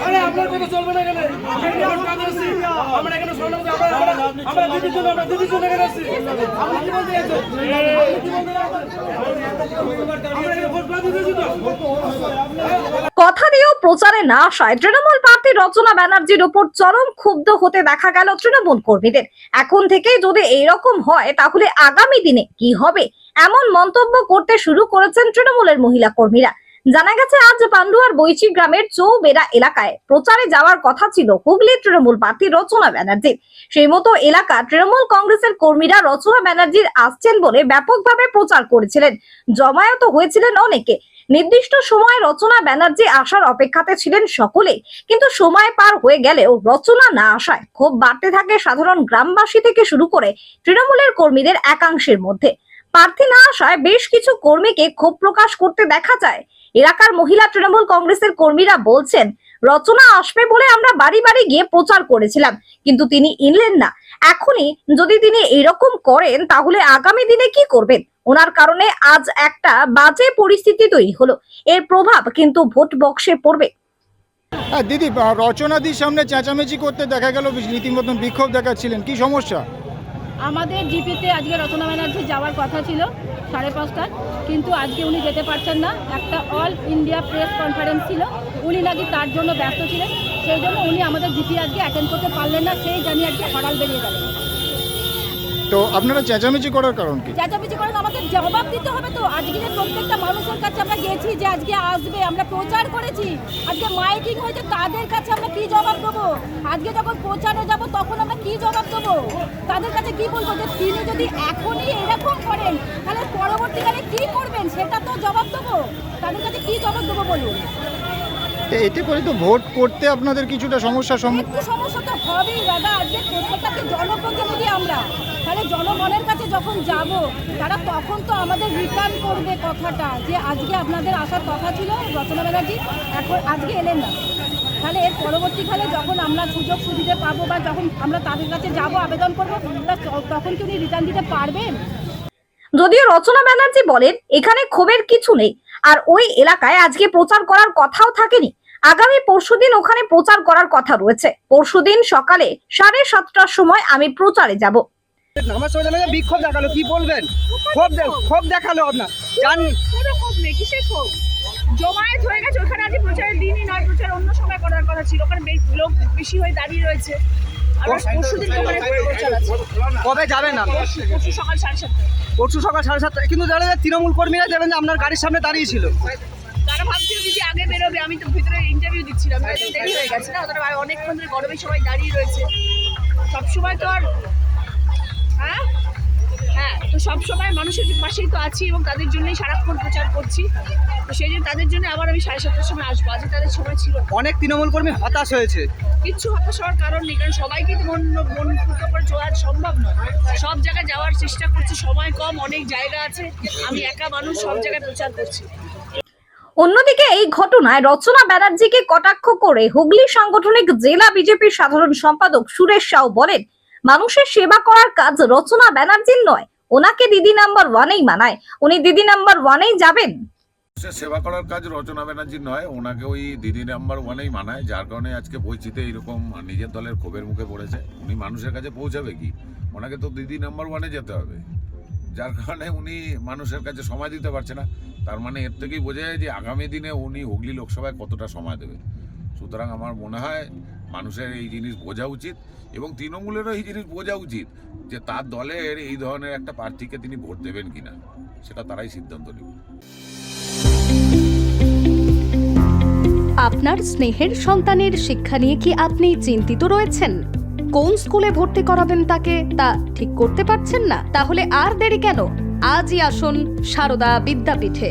আরে, আপনার কথা চলবে না এখানে। আমরা এখানে কাজ আমরা আমরা দিদির জন্য আমরা দিদির জন্য এখানে আসছি। আপনি কি বলতে চাইছেন? আপনি কি বলতে আমরা এখানে ভোট না দিতেছি তো। প্রচারে না আসায় তৃণমূল প্রার্থী রচনা ব্যানার্জির উপর চরম ক্ষুব্ধ হতে দেখা গেল তৃণমূল কর্মীদের। এখন থেকে যদি এইরকম হয়, তাহলে আগামী দিনে কি হবে? এমন মন্তব্য করতে শুরু করেছেন তৃণমূলের মহিলা কর্মীরা। জানা গেছে, আজ পান্ডুয়ার বৈচি গ্রামের চৌবেড়া এলাকায় প্রচারে যাওয়ার কথা ছিল হুগলি তৃণমূল প্রার্থী রচনা ব্যানার্জির। সেই মতো এলাকা তৃণমূল কংগ্রেসের কর্মীরা রচনা ব্যানার্জির আসছেন বলে ব্যাপকভাবে প্রচার করেছিলেন। জমায়েত হয়েছিলেন অনেকে। নির্দিষ্ট সময় রচনা ব্যানার্জি আসার অপেক্ষাতে ছিলেন সকলে। কিন্তু সময় পার হয়ে গেলেও রচনা না আসায় ক্ষোভ বাড়তে থাকে সাধারণ গ্রামবাসী থেকে শুরু করে তৃণমূলের কর্মীদের একাংশের মধ্যে। প্রার্থী না আসায় বেশ কিছু কর্মীকে ক্ষোভ প্রকাশ করতে দেখা যায়। এলাকার মহিলা তৃণমূল কংগ্রেসের কর্মীরা বলছেন, রচনা আসবে বলে আমরা বাড়ি বাড়ি গিয়ে প্রচার করেছিলাম, কিন্তু তিনি ইনলেন না। এখনই যদি তিনি এরকম করেন, তাহলে আগামী দিনে কি করবেন? ওনার কারণে আজ একটা বাজে পরিস্থিতি তৈরি হলো। এর প্রভাব কিন্তু ভোট বক্সে পড়বে। হ্যাঁ দিদি রচনাদির সামনে চেঁচামেচি করতে দেখা গেল রীতিমতন বিক্ষোভ দেখাচ্ছিলেন। কি সমস্যা? আমাদের জিপিতে আজকে রচনা ব্যানার্জি যাওয়ার কথা ছিল সাড়ে পাঁচটায় কিন্তু আজকে উনি যেতে পারছেন না। একটা অল ইন্ডিয়া প্রেস কনফারেন্স ছিল। উনি নাকি তার জন্য ব্যস্ত ছিলেন। সেই জন্য উনি আমাদের জিপি আজকে অ্যাটেন্ড করতে পারলেন না। সেই জানিয়ে আজকে হড়াল বেরিয়ে গেলেন। তো আপনারা চেঁচামেচি করার কারণ কি? চেঁচামেচি করেন আমাদের জবাব দিতে হবে তো। আজকে যে প্রত্যেকটা মানুষের কাছে আমরা গেছি যে আজকে আসবে, আমরা প্রচার করেছি, আজকে মাইকিং হয়েছে, তাদের কাছে আমরা কি জবাব দেবো? আজকে যখন প্রচারে যাব, তখন আমরা কি জবাব দেবো? তাদের কাছে কি বলব? যে তিনি যদি এখনই এরকম করেন, তাহলে পরবর্তীকালে কি করবেন? সেটা তো জবাব দেবো। তাদের কাছে কি জবাব দেবো বলুন? তো এতে করে তো ভোট করতে আপনাদের কিছুটা সমস্যার সম্মুখীন একটু সমস্যা তো হবেই দাদা আজকে প্রত্যেকটাকে জনপ্রতিনিধি আমরা। তাহলে জনগণের কাছে যখন যাব তারা তখন তো আমাদের রিটার্ন করবে কথাটা যে আজকে আপনাদের আসার কথা ছিল রচনা ব্যানার্জি এখন আজকে এলেন না। তাহলে এর পরবর্তীকালে যখন আমরা সুযোগ সুবিধা পাবো বা যখন আমরা তাদের কাছে যাব আবেদন করব তখন কি উনি রিটার্ন দিতে পারবেন? যদিও রচনা ব্যানার্জি বলেন এখানে ক্ষোভের কিছু নেই আর ওই এলাকায় আজকে প্রচার করার কথাও থাকেনি। আগামী পরশুদিন ওখানে প্রচার করার কথা রয়েছে। পরশুদিন সকালে সাড়ে সাতটার সময় আমি প্রচারে যাব। আমার সঙ্গে দেখা বিক্ষোভ দেখাল কি বলবেন? ক্ষোভ ক্ষোভ দেখাল আপনার। জান কোনো ক্ষোভ নেই কিসের ক্ষোভ? জমায়েত হয়ে গেছে ওখানে প্রচারের দিনই নয় প্রচার অন্য সময় করার কথা ছিল। ওখানে লোক বেশি হয়ে দাঁড়িয়ে রয়েছে। আর পরশু দিন ওখানে প্রচার আছে। কবে যাবেন না পরশু সকাল সাড়ে সাতটায় পরশু সকাল সাড়ে কিন্তু যায় তৃণমূল কর্মীরা যাবেন যে আপনার গাড়ির সামনে দাঁড়িয়েছিল তারা আগে বেরোবে, আমি তো ভিতরে ইন্টারভিউ দিচ্ছিলাম। হয়ে দাঁড়িয়ে রয়েছে। সবসময় তো আর হ্যাঁ? হ্যাঁ তো সবসময় মানুষের পাশেই তো আছি এবং তাদের জন্যই সারাক্ষণ প্রচার করছি। তো সেই জন্য তাদের জন্য আবার আমি সাড়ে সাতটার সময় আসব আজকে তাদের সময় ছিল না। অনেক তৃণমূল কর্মী হতাশ হয়েছে। কিচ্ছু হতাশ হওয়ার কারণ নেই কারণ সবাইকে তো মন মন ফুটো করে চলা সম্ভব নয়। সব জায়গায় যাওয়ার চেষ্টা করছি সময় কম অনেক জায়গা আছে। আমি একা মানুষ সব জায়গায় প্রচার করছি। অন্যদিকে এই ঘটনায় রচনা ব্যানার্জিকে কটাক্ষ করে হুগলি সাংগঠনিক জেলা বিজেপির সাধারণ সম্পাদক সুরেশ সাউ বলেন মানুষের সেবা করার কাজ রচনা ব্যানার্জির নয়। ওনাকে দিদি নাম্বার ওয়ানেই মানায়। উনি দিদি নাম্বার ওয়ানেই যাবেন। সেবা করার কাজ রচনা ব্যানার্জির নয়, ওনাকে ওই দিদি নাম্বার ওয়ানেই মানায়, যার কারণে আজকে বইচিতে এরকম নিজের দলের ক্ষোভের মুখে পড়েছে। উনি মানুষের কাছে পৌঁছাবে কি? ওনাকে তো দিদি নাম্বার ওয়ানে যেতে হবে। যার কারণে উনি মানুষের কাছে সময় দিতে পারছে না। তার মানে এর থেকেই বোঝা যায় যে আগামী দিনে উনি হুগলি লোকসভায় কতটা সময় দেবে। সুতরাং আমার মনে হয় মানুষের এই জিনিস বোঝা উচিত এবং তৃণমূলেরও এই জিনিস বোঝা উচিত যে তার দলের এই ধরনের একটা প্রার্থীকে তিনি ভোট দেবেন কিনা, সেটা তারাই সিদ্ধান্ত নেবে। আপনার স্নেহের সন্তানের শিক্ষা নিয়ে কি আপনি চিন্তিত রয়েছেন? কোন স্কুলে ভর্তি করাবেন তাকে, তা ঠিক করতে পারছেন না? তাহলে আর দেরি কেন? আজই আসুন সারদা বিদ্যাপীঠে।